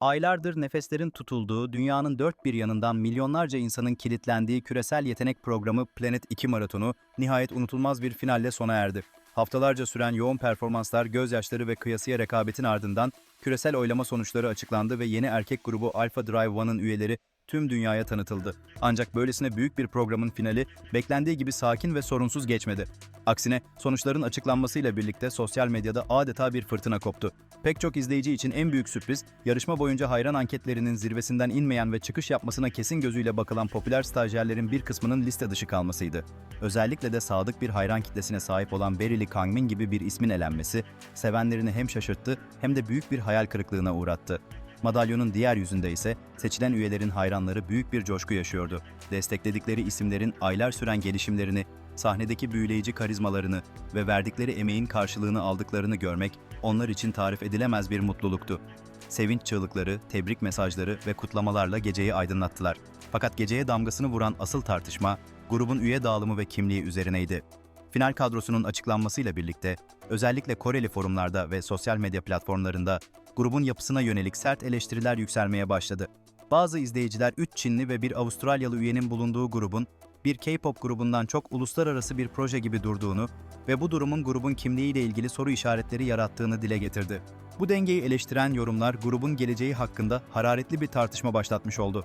Aylardır nefeslerin tutulduğu, dünyanın dört bir yanından milyonlarca insanın kilitlendiği küresel yetenek programı Planet 2 maratonu nihayet unutulmaz bir finalle sona erdi. Haftalarca süren yoğun performanslar, gözyaşları ve kıyasıya rekabetin ardından küresel oylama sonuçları açıklandı ve yeni erkek grubu Alpha Drive One'ın üyeleri tüm dünyaya tanıtıldı. Ancak böylesine büyük bir programın finali beklendiği gibi sakin ve sorunsuz geçmedi. Aksine sonuçların açıklanmasıyla birlikte sosyal medyada adeta bir fırtına koptu. Pek çok izleyici için en büyük sürpriz, yarışma boyunca hayran anketlerinin zirvesinden inmeyen ve çıkış yapmasına kesin gözüyle bakılan popüler stajyerlerin bir kısmının liste dışı kalmasıydı. Özellikle de sadık bir hayran kitlesine sahip olan Beryl Kangmin gibi bir ismin elenmesi, sevenlerini hem şaşırttı hem de büyük bir hayal kırıklığına uğrattı. Madalyonun diğer yüzünde ise seçilen üyelerin hayranları büyük bir coşku yaşıyordu. Destekledikleri isimlerin aylar süren gelişimlerini, sahnedeki büyüleyici karizmalarını ve verdikleri emeğin karşılığını aldıklarını görmek onlar için tarif edilemez bir mutluluktu. Sevinç çığlıkları, tebrik mesajları ve kutlamalarla geceyi aydınlattılar. Fakat geceye damgasını vuran asıl tartışma grubun üye dağılımı ve kimliği üzerineydi. Final kadrosunun açıklanmasıyla birlikte özellikle Koreli forumlarda ve sosyal medya platformlarında grubun yapısına yönelik sert eleştiriler yükselmeye başladı. Bazı izleyiciler 3 Çinli ve bir Avustralyalı üyenin bulunduğu grubun bir K-pop grubundan çok uluslararası bir proje gibi durduğunu ve bu durumun grubun kimliğiyle ilgili soru işaretleri yarattığını dile getirdi. Bu dengeyi eleştiren yorumlar grubun geleceği hakkında hararetli bir tartışma başlatmış oldu.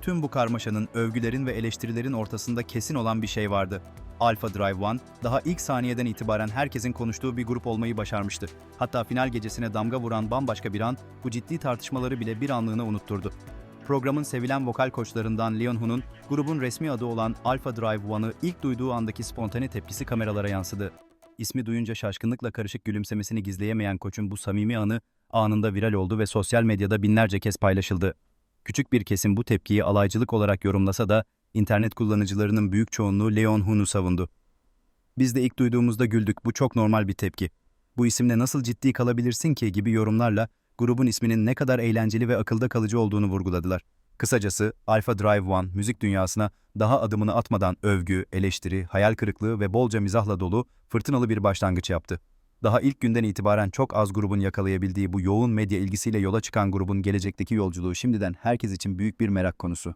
Tüm bu karmaşanın, övgülerin ve eleştirilerin ortasında kesin olan bir şey vardı. Alpha Drive One, daha ilk saniyeden itibaren herkesin konuştuğu bir grup olmayı başarmıştı. Hatta final gecesine damga vuran bambaşka bir an, bu ciddi tartışmaları bile bir anlığına unutturdu. Programın sevilen vokal koçlarından Leon Hu'nun, grubun resmi adı olan Alpha Drive One'ı ilk duyduğu andaki spontane tepkisi kameralara yansıdı. İsmi duyunca şaşkınlıkla karışık gülümsemesini gizleyemeyen koçun bu samimi anı anında viral oldu ve sosyal medyada binlerce kez paylaşıldı. Küçük bir kesim bu tepkiyi alaycılık olarak yorumlasa da internet kullanıcılarının büyük çoğunluğu Leon Hun'u savundu. Biz de ilk duyduğumuzda güldük, bu çok normal bir tepki. Bu isimle nasıl ciddi kalabilirsin ki gibi yorumlarla grubun isminin ne kadar eğlenceli ve akılda kalıcı olduğunu vurguladılar. Kısacası Alpha Drive One müzik dünyasına daha adımını atmadan övgü, eleştiri, hayal kırıklığı ve bolca mizahla dolu fırtınalı bir başlangıç yaptı. Daha ilk günden itibaren çok az grubun yakalayabildiği bu yoğun medya ilgisiyle yola çıkan grubun gelecekteki yolculuğu şimdiden herkes için büyük bir merak konusu.